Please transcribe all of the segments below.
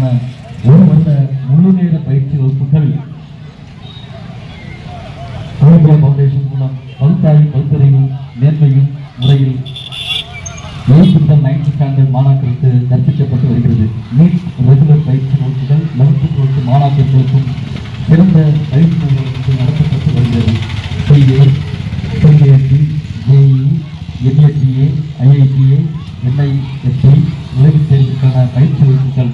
மாணவர்களுக்கான ஒரு வருட முழு நேர பயிற்சி வகுப்புகள் கொலம்பியா பவுண்டேஷன் மூலம் பகுத்தாய்வு பகுத்தறிவு நேர்மையும் முறையில் எயித்து முதல் நைன்த் ஸ்டாண்டர்ட் மாணாக்கருக்கு கற்பிக்கப்பட்டு வருகிறது. நீட் ரெகுலர் பயிற்சி வகுப்புகள் லெவன்த்து டுவெல்த்து மாணாக்கர்களுக்கும் சிறந்த பயிற்சி நிலையங்களுக்கு நடத்தப்பட்டு வருகிறது. CA CAD JE NSTA IITA NIST நுழைவுத் தேர்வுக்கான பயிற்சி வகுப்புகள்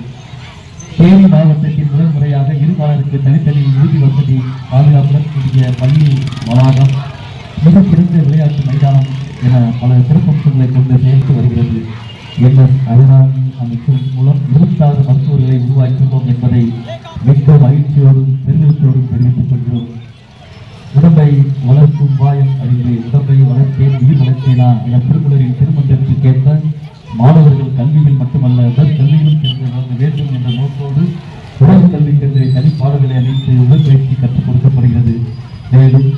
தேனி மாவட்டத்தில் முதல் முறையாக இருபாலருக்கு தனித்தனி விடுதி வசதி பாதுகாப்புடன் கூடிய பள்ளி வளாகம் மிக சிறந்த விளையாட்டு மைதானம் என பல சிறப்பம்சங்களை கொண்டு சேர்த்து வருகிறது. என்எஸ் அருணாமி அமைக்கும் மூலம் இருபத்தாறு மருத்துவர்களை உருவாக்கியுள்ளோம் என்பதை மிக்க மகிழ்ச்சியோடும் பெருமிதத்தோடும் தெரிவித்துக் கொள்கிறோம். உடம்பை வளர்க்கும் வாயம் அறிந்து உடம்பை வளர்த்தேன் உயிர் வளர்த்தேனா என திருக்குறளின் திருமன்றத்திற்கேற்ப மாணவர்கள் கல்வியில் மட்டுமல்ல உடல் கல்வியிலும் சென்று வளர வேண்டும் என்ற நோக்கோடு உடல் கல்விக்கென்று தனிப்பாடுகளை அமைத்து உடற்பயிற்சி கற்றுக் கொடுக்கப்படுகிறது. மேலும்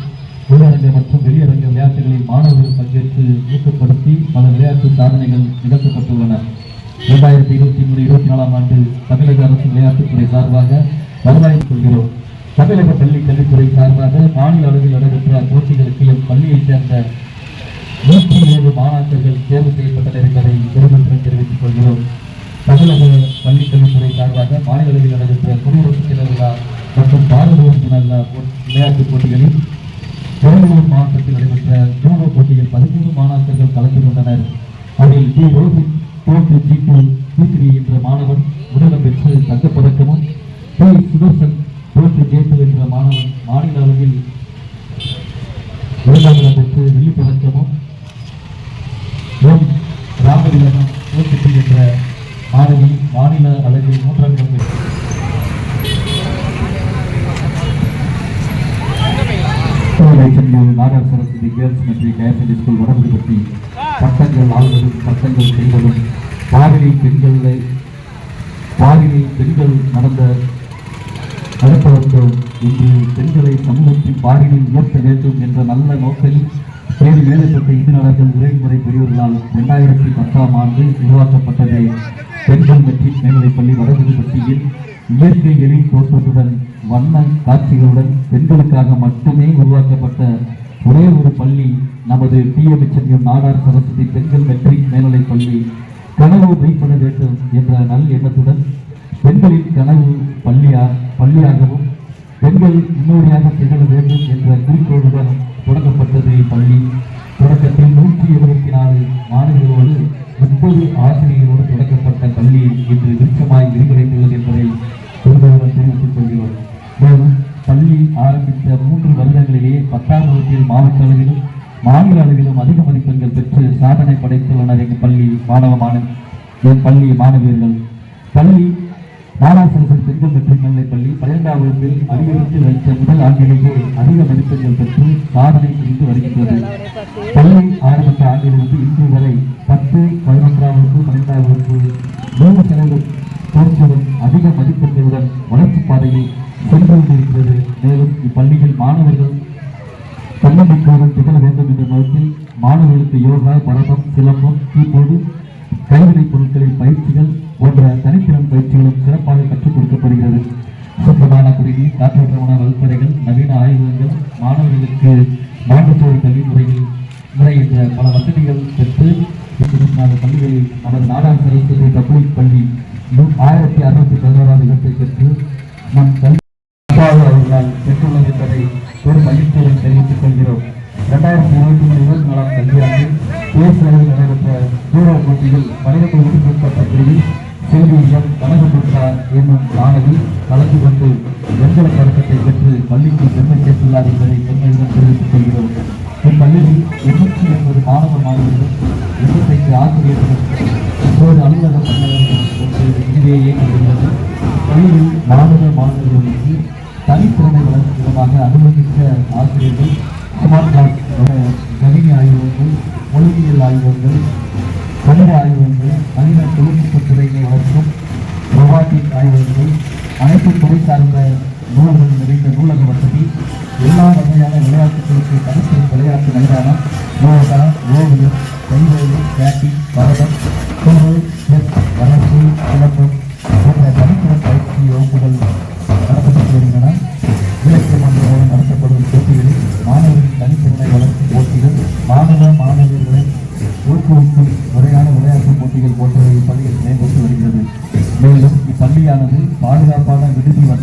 உள்ளரங்க மற்றும் வெளியரங்க விளையாட்டுகளில் மாணவர்கள் பங்கேற்று ஊக்கப்படுத்தி பல விளையாட்டு சாதனைகள் நிகழ்த்தப்பட்டுள்ளன. இரண்டாயிரத்தி இருபத்தி மூணு இருபத்தி நாலாம் ஆண்டு தமிழக அரசு விளையாட்டுத்துறை சார்பாக வருவாய் கொள்கிறோம் தமிழக பள்ளி கல்வித்துறை சார்பாக மாநில அளவில் நடைபெற்ற போட்டிகளுக்கு பள்ளியைச் சேர்ந்த நூற்றி ஏழு மாணாக்கர்கள் தேர்வு செய்யப்பட்டனர் என்பதை பெருமன்றம் தெரிவித்துக் கொள்கிறோம். தமிழக பள்ளிக்கல்வித்துறை சார்பாக மாநில அளவில் நடைபெற்ற குடியரசுத் தின விழா மற்றும் பாரதிய தின விழா விளையாட்டுப் போட்டிகளில் பெரம்பலூர் மாவட்டத்தில் நடைபெற்ற ஜூடோ போட்டியில் பதிமூணு மாணாக்கர்கள் கலந்து கொண்டனர். அதில் T. Rohit dot G. Two. G three என்ற மாணவன் முதலம் பெற்று தங்கப்பதக்கமும் P Sudarshan dot J two என்ற மாணவன் மாநில அளவில் இரண்டாம் இடம் பெற்று வெள்ளிப்பதக்கம் பதக்கமும் ஓம் ராமதிலகம் தோற்று என்ற மாணவி மாநில அளவில் மூன்றாம் இடம் பெற்று Chennur Nadar Saraswathi girls matric higher secondary school Vadaputhupatti பட்டங்கள் ஆள்வதும் பெண்களும் செய்வதும் பெண்களை பாரினை பெண்கள் நடந்த நடப்பவர்கள் இன்று பெண்களை சமூகத்தின் பாரினில் உயர்த்த வேண்டும் என்ற நல்ல நோக்கில் பேர் மேலப்பட்ட இந்தியாளர்கள் உரைமுறை பெரியவர்களால் இரண்டாயிரத்தி பத்தாம் ஆண்டு உருவாக்கப்பட்டது. பெண்கள் மெட்ரிக் மேல்நிலைப்பள்ளி வடபுதுப்பட்டியில் இயற்கை எழில் தோற்றத்துடன் வண்ண காட்சிகளுடன் பெண்களுக்காக மட்டுமே உருவாக்கப்பட்ட ஒரே ஒரு பள்ளி நமது டிஎம்எச்எம் நாடார் சரஸ்வதி பெண்கள் மெட்ரிக் மேல்நிலை பள்ளி கனவு வைப்பட வேண்டும் என்ற நல் எண்ணத்துடன் பெண்களின் கனவு பள்ளியா பள்ளியாகவும் பெண்கள் முன்னோடியாக திகழ வேண்டும் என்ற குறிக்கோளுடன் தொடங்கப்பட்டது இப்பள்ளி தொடக்கத்தில் நூற்றி இருபத்தி நாலு மாணவர்களோடு முப்பது ஆசிரியர்களோடு தொடங்கப்பட்ட பள்ளி இன்று விருட்சமாய் விரிவடைந்துள்ளது என்பதை பெருமையுடன் தெரிவித்துக் கொள்கிறோம். மேலும் பள்ளி ஆரம்பித்த மூன்று வருடங்களில் பத்தாம் வகுப்பில் மாவட்ட அளவிலும் மாநில அளவிலும் அதிக மதிப்பெண்கள் பெற்று சாதனை படைத்துள்ளனர் எங்கள் பள்ளி மாணவ மாணவ பள்ளி மாணவியர்கள். பள்ளி நாடாசரசன் பெண்கள் மற்றும் மேல்நிலை பள்ளி பன்னிரெண்டாம் வகுப்பில் அதிகரித்து வைத்த முதல் ஆண்டிலேயே அதிக மதிப்பெண்கள் பெற்று சாதனை புரிந்து வருகின்றது. பள்ளி ஆரம்பித்த ஆண்டிலிருந்து இன்று வரை பத்து பதினொன்றாம் வகுப்பு பன்னிரெண்டாம் வகுப்பு நூறு சதவீத தேர்ச்சியுடன் அதிக மதிப்பெண்களுடன் வளர்ச்சிப் பாதையில் சென்று கொண்டிருக்கிறது மேலும் இப்பள்ளியில் மாணவர்கள் தன்னம்பிக்கையுடன் திகழ வேண்டும் என்ற நோக்கில் மாணவர்களுக்கு யோகா பரதம் சிலம்பம் கீபோர்டு கைவினைப் பொருட்களின் பயிற்சிகள் போன்ற தனித்திறன் பயிற்சிகளும் சிறப்பாக கற்றுக் கொடுக்கப்படுகிறது. சுத்தமான குடிநீர் காற்றோட்டமான வகுப்பறைகள் நவீன ஆய்வகங்கள் மாணவர்களுக்கு மாண்டத்தோடு கல்வி முறையில் முறை என்ற பல வசதிகள் பெற்று பள்ளிகளில் நமது நாடார் சரஸ்வதி பப்ளிக் பள்ளி ஆயிரத்தி அறுநூத்தி பதினோராம் இடத்தை பெற்று நம் கல்வி அவர்களால் பெரும் ஒரு மகிழ்ச்சியுடன் தெரிவித்துக் கொள்கிறோம். இரண்டாயிரத்தி இருபத்தி மூணு இருபத்தி நாலாம் கல்வியாண்டில் தேசிய அளவில் நடைபெற்ற ஜூடோ போட்டியில் பனிரெண்டு உறுப்பிற்கப்பட்ட பிரிவில் செல்வியம் கனகபுத்ரா என்னும் மாணவி கலந்து கொண்டு வெண்கல பதக்கத்தை பெற்று பள்ளிக்கு பெருமை சேர்த்துள்ளார் என்பதை பெருமையுடன் தெரிவித்துக் கொள்கிறோம். இப்பள்ளியில் எண்ணூற்றி எண்பது மாணவ மாணவர்களும் எண்பத்தைந்து ஆசிரியர்களும் இப்போது அலுவலக பணியாளர்களும் கொண்டு இதுவே பள்ளியில் மாணவ மாணவர்களுக்கு தனித்திறனை வளர்க்கும் விதமாக அனுமதித்த ஆசிரியர்கள் ஸ்மார்ட் கிளாஸ் கணினி ஆய்வகங்கள் மொழியியல் ஆய்வகங்கள் கணித ஆய்வகங்கள் மனித தொழில்நுட்பத் துறையினை வளர்க்கும் ரொபாட்டிக் ஆய்வகங்கள் அனைத்து துறை சார்ந்த நூல்கள் நிறைந்த நூலக வசதி எல்லா வகையான விளையாட்டுகளுக்கு தனித்தனி விளையாட்டு மைதானம் யோகா ஓவியம் கைவேலி பேட்டிங் பரதம் குழு செஸ் வளர்ச்சி சிலம்பம்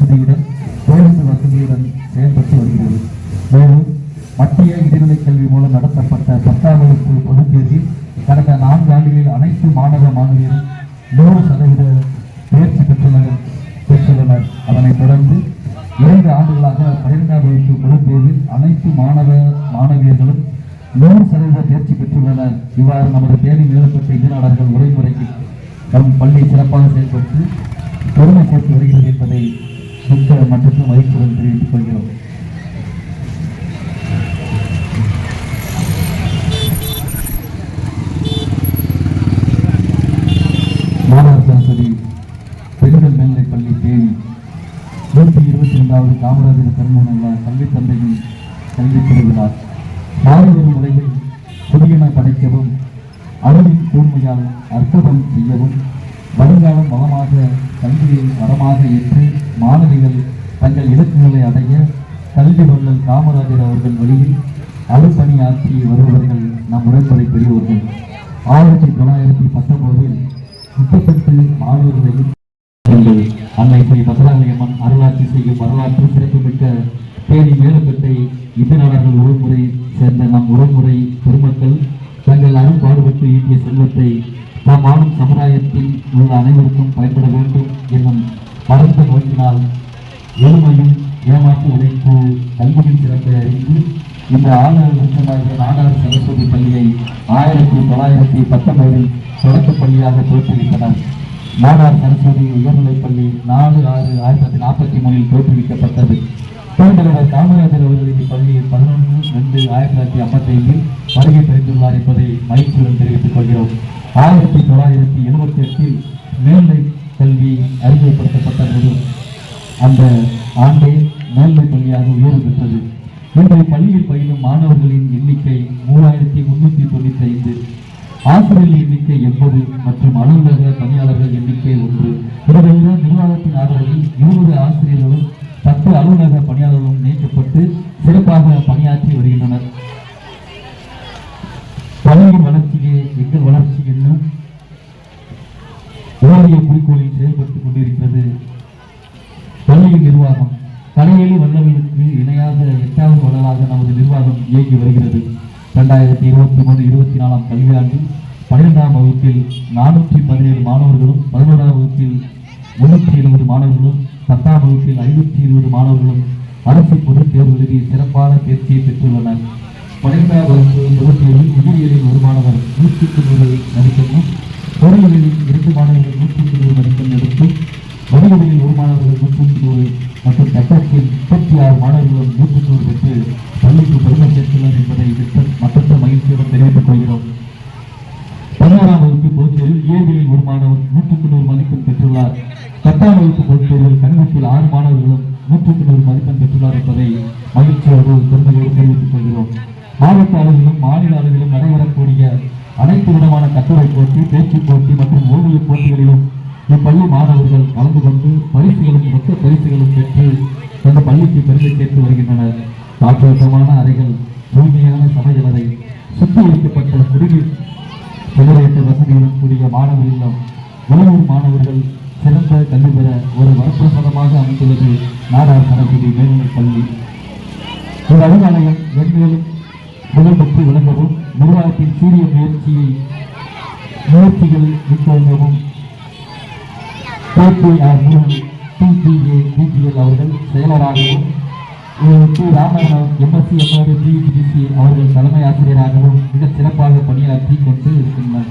வசதியுடன் பேருந்து வசதியுடன் செயல்பட்டு வருகிறது. மேலும் மத்திய இடைநிலை கல்வி மூலம் நடத்தப்பட்ட பத்தாம் வகுப்பு பொதுத் தேர்வில் கடந்த நான்கு ஆண்டுகளில் அனைத்து மாணவ மாணவியரும் நூறு சதவீத தேர்ச்சி பெற்றுள்ளனர் பெற்றுள்ளனர். அதனைத் தொடர்ந்து இரண்டு ஆண்டுகளாக பன்னிரெண்டாம் வகுப்பு பொதுத் தேர்வில் அனைத்து மாணவ மாணவியர்களும் நூறு சதவீத தேர்ச்சி பெற்றுள்ளனர். இவ்வாறு நமது தேனி மேலப்பட்ட இதனாளர்கள் உரைமுறைக்கு நம் பள்ளி சிறப்பாக செயல்பட்டு பெருமை சேர்த்து வருகிறது என்பதை மிக்க மற்றும் மகிழ்ச்சியுடன் தெரிவித்துக் கொள்கிறோம் மாணவர் சரஸ்வதி பெண்கள் மேல்நிலைப் பள்ளி தேனி. நூற்றி இருபத்தி ரெண்டாவது காமராஜர் கல்முனை கல்வி தந்தையின் கல்வி திருவிழா. மாறி வரும் உலகில் புதியன படைக்கவும் அருளின் கூர்மையால் அற்புதம் செய்யவும் வருங்காலம் வளமாக கல்வியை வரமாக ஏற்று மாணவிகள் தங்கள் இலக்குகளை அடைய கல்வி வள்ளல் காமராஜர் அவர்கள் வழியில் அருப்பணியாற்றி வருபவர்கள் நம் உடன்படை பெரியவர்கள் ஆயிரத்தி தொள்ளாயிரத்தி பத்தொன்பதில் முப்பத்தெட்டு மாணவர்களையும் அன்னை ஸ்ரீ பத்ராலயம்மன் அருளாட்சி செய்யும் வரலாற்று சிறப்புமிக்க தேனி மேலப்பட்டை இதனாளர்கள் உறவுமுறை சேர்ந்த நம் உறவுமுறை பெருமக்கள் தங்கள் அரும்பாடுபட்டு ஈட்டிய செல்வத்தை நாம் ஆளும் சமுதாயத்தில் உள்ள அனைவருக்கும் பயன்பட வேண்டும் என்னும் பரந்த நோக்கினால் எளிமையும் ஏமாற்று உழைப்பு கல்வியின் சிறப்பை அறிந்து இந்த ஆளுநர் லட்சமாகிய நாடார் சரஸ்வதி பள்ளியை ஆயிரத்தி தொள்ளாயிரத்தி பத்தொன்பதில் தொடக்கப் பள்ளியாக தோற்றுவித்தனர். நாடார் சரஸ்வதி உயர்நிலைப் பள்ளி நாலு ஆறு ஆயிரத்தி தொள்ளாயிரத்தி நாற்பத்தி மூணில் தோற்றுவிக்கப்பட்டது. பெருந்தலைவர் காமராஜர் அவர்களின் பள்ளி பதினொன்று ரெண்டு ஆயிரத்தி தொள்ளாயிரத்தி ஐம்பத்தி ஐந்தில் வருகை புரிந்துள்ளார் என்பதை மகிழ்ச்சியுடன் தெரிவித்துக் கொள்கிறோம். ஆயிரத்தி தொள்ளாயிரத்தி எழுபத்தி எட்டில் மேல்நிலை கல்வி அறிமுகப்படுத்தப்பட்ட போது அந்த ஆண்டே மேல்நிலை பள்ளியாக உயர்வு பெற்றது. இன்றைய பள்ளியில் பயிலும் மாணவர்களின் எண்ணிக்கை மூவாயிரத்தி முன்னூத்தி தொண்ணூற்றி ஐந்து ஆசிரியர்கள் எண்ணிக்கை எண்பது மற்றும் அலுவலக பணியாளர்கள் எண்ணிக்கை ஒன்று. இதை நிர்வாகத்தின் ஆதரவில் இருபது ஆசிரியர்களும் பத்து அலுவலக பணியாளர்களும் நியமிக்கப்பட்டு சிறப்பாக பணியாற்றி வருகின்றனர். பள்ளியின் வளர்ச்சியே எங்கள் வளர்ச்சி என்னும் உயரிய குறிக்கோளில் செயல்பட்டுக் கொண்டிருக்கிறது. பள்ளியின் நிர்வாகம் கலையெழி வல்லவர்களுக்கு இணையாக எட்டாவது வளராக நமது நிர்வாகம் இயங்கி வருகிறது. இரண்டாயிரத்தி இருபத்தி மூணு இருபத்தி நாலாம் கல்வியாண்டில் பன்னிரெண்டாம் வகுப்பில் நானூற்றி பதினேழு மாணவர்களும் பதினோராம் வகுப்பில் முன்னூற்றி எழுபது மாணவர்களும் பத்தாம் வகுப்பில் ஐநூற்றி இருபது மாணவர்களும் அரசு பொதுத் தேர்வு எழுதி சிறப்பான தேர்ச்சியை பெற்றுள்ளனர். பன்னிரெண்டாம் வகுப்பு பொதுத் உயிரியலில் ஒரு மாணவர் நூற்றி தொண்ணூறு மதிப்பெண்ணும் பொறியியலில் இரண்டு மாணவர்கள் மதிப்பெண் எடுத்தும் ஒரு மாணவர்கள் நூற்றி நூறு மற்றும் சட்டத்தில் முப்பத்தி ஆறு மாணவர்களும் நூற்றுக்கு நூறு பெற்று பள்ளிக்கு பெருமை சேர்த்துள்ளனர் என்பதை மற்ற மகிழ்ச்சியுடன் தெரிவித்துக் கொள்கிறோம். பதினோராம் வகுப்பு இயற்பியலில் ஒரு மாணவர் நூற்றி தொண்ணூறு மதிப்பெண் பெற்றுள்ளார். பத்தாம் வகுப்பு பொதுத் கணிதத்தில் ஆறு மாணவர்களும் நூற்றி தொண்ணூறு மதிப்பெண் பெற்றுள்ளார் என்பதை மகிழ்ச்சியோடு பெருமையோடு தெரிவித்துக் கொள்கிறோம். மாவட்ட அளவிலும் மாநில அளவிலும் நடைபெறக்கூடிய அனைத்து விதமான கட்டுரை போட்டி பேச்சு போட்டி மற்றும் ஓவிய போட்டிகளிலும் இப்பள்ளி மாணவர்கள் கலந்து கொண்டு பரிசுகளும் மொத்த பரிசுகளும் பெற்று தந்த பள்ளிக்கு பெருமை சேர்த்து வருகின்றனர். காற்றோட்டமான அறைகள் தூய்மையான சமையலறை சுத்தி வைக்கப்பட்ட குடிநீர் ஜெனரேட்டர் வசதியுடன் கூடிய மாணவர் இல்லம் உள்ளூர் மாணவர்கள் சிறந்த கல்வி பெற ஒரு வரப்பிரசாதமாக அமைந்துள்ளது. நாடார் சரஸ்வதி மேல்நிலைப் பள்ளி. இந்த அறிவாலயம் மென்மேலும் புகழ்பெற்று விளங்கவும் நிர்வாகத்தின் சூரிய முயற்சியை முயற்சிகள் மேற்கொள்ளவும் கேபிஆர் டிபிஏ டிபிஎல் அவர்கள் செயலராகவும் அஹ், T Ramanathan MSc MR DPTC அவர்கள் தலைமை ஆசிரியராகவும் மிகச் சிறப்பாக பணியாற்றி கொண்டு இருக்கின்றனர்.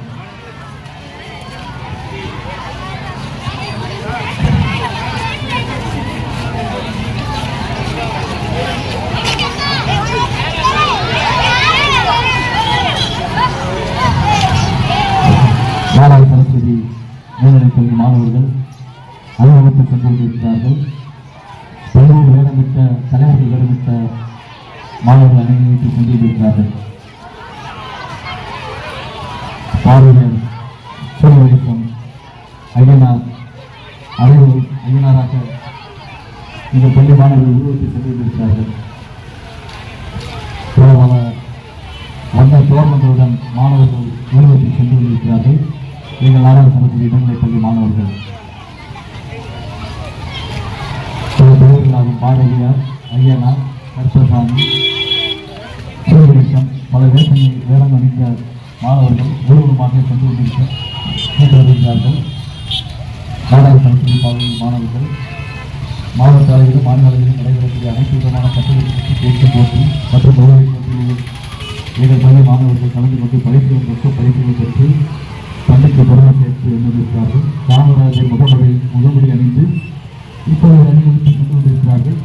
மாணவர்கள் அலுவலகத்தில் சென்று கொண்டிருக்கிறார்கள். பல்வேறு வேடமிட்ட தலைவர்கள் வேடமிட்ட மாணவர்கள் அணிநிலைத்து சென்று கொண்டிருக்கிறார்கள். பாரதியர் பள்ளி மாணவர்கள் பாரதியார் ஐயனார் கருப்பசாமி சிவகணேசன் பல வேஷங்களில் வேடம் அணிந்த மாணவர்கள் ஊர்வலமாக சென்று கொண்டிருக்கிறார்கள் சென்று கல்வி நாடார் மாணவர்கள் மாவட்ட அளவிலும் மாநில அளவிலும் நடைபெறக்கூடிய அனைத்து விதமான கட்டுரைகள் பற்றி பேச்சு போட்டி மற்றும் கௌரவ போட்டிகளில் எங்கள் பள்ளி மாணவர்கள் கலந்து கொண்டு பயிற்சிகள் பெற்று பயிற்சிகள் பெற்று பள்ளிக்கு பொருளை சேர்த்து எழுந்திருக்கிறார்கள் காமராஜர் முகமதை முகமுடி அணிந்து இப்போது அணிவகுத்து கொண்டு வந்திருக்கிறார்கள்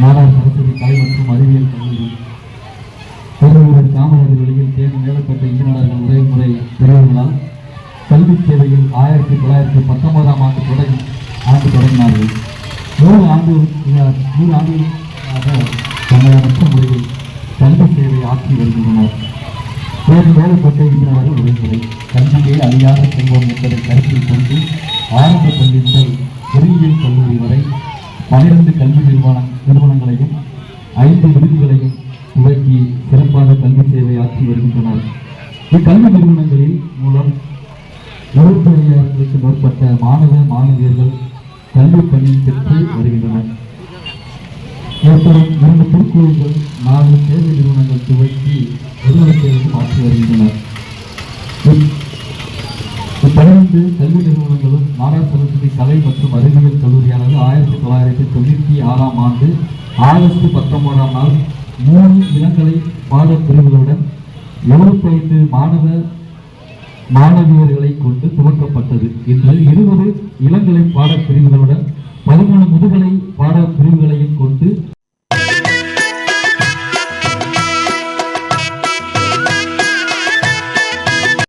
மாணவர் சரஸ்வதி கலை மற்றும் அறிவியல் கல்லூரி பெருமையுடன் காமராஜர் வழியில் தேர்வு மேலப்பட்ட இந்தியநாளர்கள் உரைமுறை பெரியவர்களால் கல்வி சேவையில் ஆயிரத்தி தொள்ளாயிரத்தி பத்தொன்பதாம் ஆண்டு தொடங்கி ஆண்டு தொடங்கினார்கள். நூறு ஆண்டு நூறு ஆண்டுகளாக தேர்வு மேலப்பட்ட இந்தியநாளர்கள் உரைமுறை கல்வியை அழியாத செல்வம் என்பதை கருத்தில் கொண்டு ஆரம்ப பள்ளி முதல் பொறியியல் கல்லூரி வரை பனிரெண்டு கல்வி நிறுவன நிறுவனங்களையும் ஐந்து விருதுகளையும் துவக்கி சிறப்பான கல்வி சேவை ஆற்றி வருகின்றனர். இக்கல்வி நிறுவனங்களில் மூலம் இருபத்தி ஐயாயிரத்திற்கு மேற்பட்ட மாணவ மாணவியர்கள் கல்வி பணி பெற்று வருகின்றனர். ஏற்படும் இரண்டு திருக்கோயில்கள் நாலு சேவை நிறுவனங்கள் துவக்கி ஒருவரை மாற்றி வருகின்றனர். இப்- கல்வி நிறுவனங்களும் நாடார் சரஸ்வதி கலை மற்றும் அறிவியல் கல்லூரியானது ஆயிரத்தி தொள்ளாயிரத்தி தொண்ணூற்றி ஆறாம் ஆண்டு ஆகஸ்ட் பத்தொன்பதாம் நாள் மூணு இளங்கலை பாடப்பிரிவுகளுடன் எழுபத்தைந்து மாணவ மாணவியர்களை கொண்டு துவக்கப்பட்டது. இன்று இருபது இளங்கலை பாடப்பிரிவுகளுடன் பதிமூணு முதுகலை பாடப்பிரிவுகளையும் கொண்டு